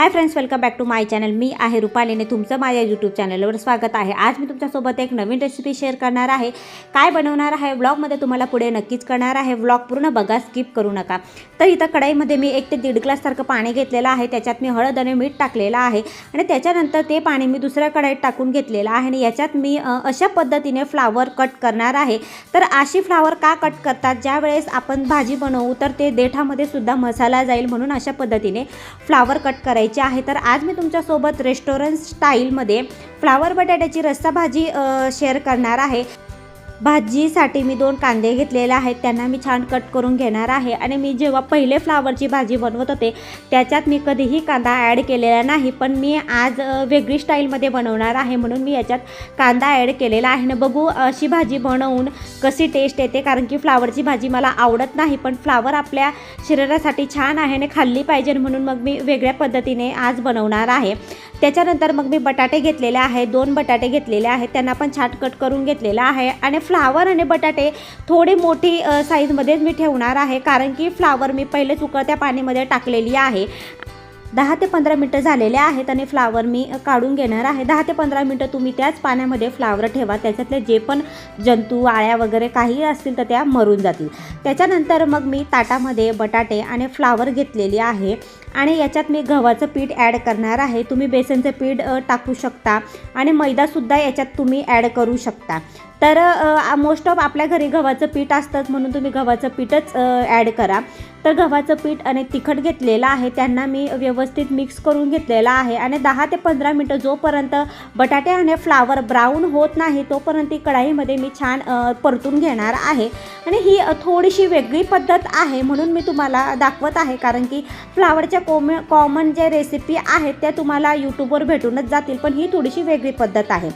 Hi friends welcome back to my channel मी आहे रुपालीने तुमचं माझ्या यूट्यूब चॅनलवर स्वागत आहे. आज मी तुमच्यासोबत एक नवीन रेसिपी शेअर करणार आहे. काय बनवणार आहे? व्लॉगमध्ये तुम्हाला पुढे नक्कीच करणार आहे. व्लॉग पूर्ण बघा स्किप करू नका. तर इथं कढाईमध्ये मी एक ते दीड ग्लाससारखं पाणी घेतलेलं आहे. त्याच्यात मी हळद आणि मीठ टाकलेलं आहे. आणि त्याच्यानंतर ते पाणी मी दुसऱ्या कढाईत टाकून घेतलेलं आहे. आणि याच्यात मी अशा पद्धतीने फ्लावर कट करणार आहे. तर अशी फ्लावर का कट करतात? ज्या वेळेस आपण भाजी बनवू तर ते देठामध्ये सुद्धा मसाला जाईल म्हणून अशा पद्धतीने फ्लावर कट करायचं आहे. तर आज मी तुमच्यासोबत रेस्टॉरंट स्टाईलमध्ये फ्लावर बटाट्याची रस्सा भाजी शेअर करणार आहे. भाजीसाठी मी दोन कांदे घेतलेले आहेत. त्यांना मी छान कट करून घेणार आहे. आणि मी जेव्हा पहिले फ्लावरची भाजी बनवत होते त्याच्यात मी कधीही कांदा ॲड केलेला नाही. पण मी आज वेगळी स्टाईलमध्ये बनवणार आहे म्हणून मी याच्यात कांदा ॲड केलेला आहे. ना बघू अशी भाजी बनवून कशी टेस्ट येते. कारण की फ्लावरची भाजी मला आवडत नाही पण फ्लावर आपल्या शरीरासाठी छान आहे आणि खाल्ली पाहिजे म्हणून मग मी वेगळ्या पद्धतीने आज बनवणार आहे. त्याच्यानंतर मग मी बटाटे घेतलेले आहे दोन बटाटे घेतलेले आहेत त्यांना पण छाट कट करून घेतलेला आहे. आणि फ्लावर आणि बटाटे थोडी मोठी साईजमध्येच मी ठेवणार आहे कारण की फ्लावर मी पहिलेच उकळत्या पाणीमध्ये टाकलेली आहे. दहा ते पंधरा मिनटं झालेले आहेत आणि फ्लावर मी काढून घेणार आहे. दहा ते पंधरा मिनटं तुम्ही त्याच पाण्यामध्ये फ्लावर ठेवा. त्याच्यातले जे पण जंतू आळ्या वगैरे काही असतील तर त्या मरून जातील. त्याच्यानंतर मग मी ताटामध्ये बटाटे आणि फ्लावर घेतलेली आहे आणि याच्यात मी गव्हाचं पीठ ॲड करणार आहे. तुम्ही बेसनचं पीठ टाकू शकता आणि मैदासुद्धा याच्यात तुम्ही ॲड करू शकता. तर मोस्ट ऑफ आपल्या घरी गव्हाचं पीठ असतंच म्हणून तुम्ही गव्हाचं पीठच ॲड करा. तर गव्हाचं पीठ आणि तिखट घेतलेलं आहे त्यांना मी व्यवस्थित मिक्स करून घेतलेलं आहे आणि दहा ते पंधरा मिनटं जोपर्यंत बटाटे आणि फ्लावर ब्राऊन होत नाही तोपर्यंत ती कढाईमध्ये मी छान परतून घेणार आहे. आणि ही थोडीशी वेगळी पद्धत आहे म्हणून मी तुम्हाला दाखवत आहे कारण की फ्लावरच्या कोम कॉमन जे रेसिपी आहेत त्या तुम्हाला यूट्यूबवर भेटूनच जातील पण ही थोडीशी वेगळी पद्धत आहे.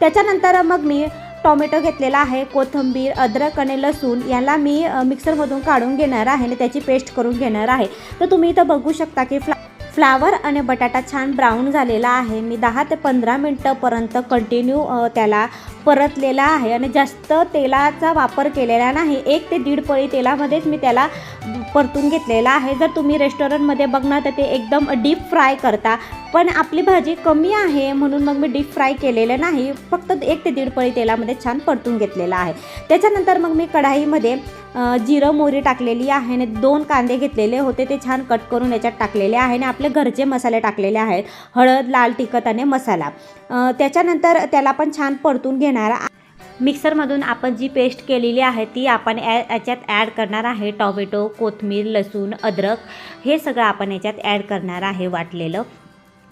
त्याच्यानंतर मग मी टॉमॅटो घेतलेला आहे कोथिंबीर अद्रक आणि लसूण याला मी मिक्सरमधून काढून घेणार आहे आणि त्याची पेस्ट करून घेणार आहे. तर तुम्ही इथं बघू शकता की फ्ला फ्लावर आणि बटाटा छान ब्राऊन झालेला आहे. मी दहा ते पंधरा मिनटंपर्यंत कंटिन्यू त्याला परतलेला आहे आणि जास्त तेलाचा वापर केलेला नाही. एक ते दीड पळी तेलामध्येच मी त्याला परतून घेतलेला आहे. जर तुम्ही रेस्टॉरंटमध्ये बघणार तर ते एकदम डीप फ्राय करता. पण आपली भाजी कमी आहे म्हणून मग मी डीप फ्राय केलेलं नाही. फक्त एक ते दीड पळी तेलामध्ये छान परतून घेतलेला आहे. त्याच्यानंतर मग मी कढाईमध्ये जिरं मोहरी टाकलेली आहे आणि दोन कांदे घेतलेले होते. ते छान कट करून याच्यात टाकलेले आहे आणि आपले घरचे मसाले टाकलेले आहेत. हळद लाल तिखट आणि मसाला. त्याच्यानंतर त्याला पण छान परतून घेणार मिक्सरमधून आपण जी पेस्ट केलेली आहे ती आपण ॲ याच्यात ॲड करणार आहे. टॉमॅटो कोथिंबीर लसूण अद्रक हे सगळं आपण याच्यात ॲड करणार आहे वाटलेलं.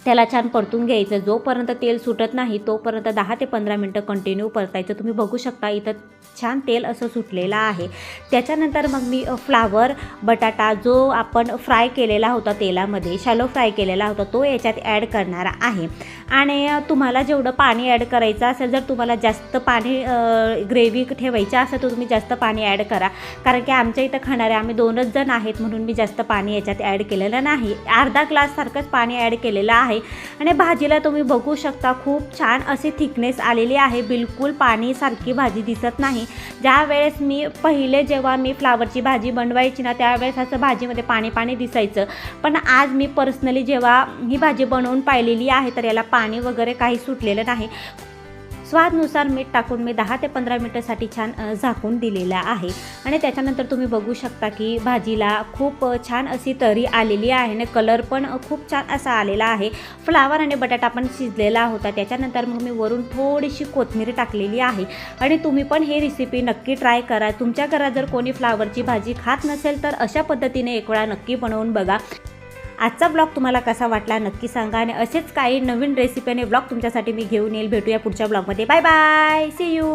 त्याला छान परतून घ्यायचं. जोपर्यंत तेल सुटत नाही तोपर्यंत दहा ते पंधरा मिनटं कंटिन्यू परतायचं. तुम्ही बघू शकता इथं छान तेल असं सुटलेलं आहे. त्याच्यानंतर मग मी फ्लावर बटाटा जो आपण फ्राय केलेला होता तेलामध्ये शॅलो फ्राय केलेला होता तो याच्यात ॲड करणार आहे. आणि तुम्हाला जेवढं पाणी ॲड करायचं असेल जर तुम्हाला जास्त पाणी ग्रेव्ही ठेवायचं असेल तर तुम्ही जास्त पाणी ॲड करा. कारण की आमच्या इथं खाणारे आम्ही दोनच जण आहेत म्हणून मी जास्त पाणी याच्यात ॲड केलेलं नाही. अर्धा ग्लाससारखंच पाणी ॲड केलेलं आहे. आणि भाजीला तुम्ही बघू शकता खूप छान अशी थिकनेस आलेली आहे. बिलकुल पाणीसारखी भाजी दिसत नाही. ज्यावेळेस मी पहिले जेव्हा मी फ्लावरची भाजी बनवायची ना त्यावेळेस असं भाजीमध्ये पाणी पाणी दिसायचं. पण आज मी पर्सनली जेव्हा ही भाजी बनवून पाहिलेली आहे तर याला पाणी वगैरे काही सुटलेलं नाही. स्वादनुसार मीठ टाकून मी दहा ते पंधरा मिनटासाठी छान झाकून दिलेला आहे. आणि त्याच्यानंतर तुम्ही बघू शकता की भाजीला खूप छान अशी तरी आलेली आहे आणि कलर पण खूप छान असा आलेला आहे. फ्लावर आणि बटाटा पण शिजलेला होता. त्याच्यानंतर मग मी वरून थोडीशी कोथमिरी टाकलेली आहे. आणि तुम्ही पण हे रेसिपी नक्की ट्राय करा. तुमच्या घरात जर कोणी फ्लावरची भाजी खात नसेल तर अशा पद्धतीने एक वेळा नक्की बनवून बघा. आजचा ब्लॉग तुम्हाला कसा वाटला नक्की सांगा आणि असेच काही नवीन रेसिपी आणि ब्लॉग तुमच्यासाठी मी घेऊन येईल. भेटूया पुढच्या ब्लॉगमध्ये. Bye bye C you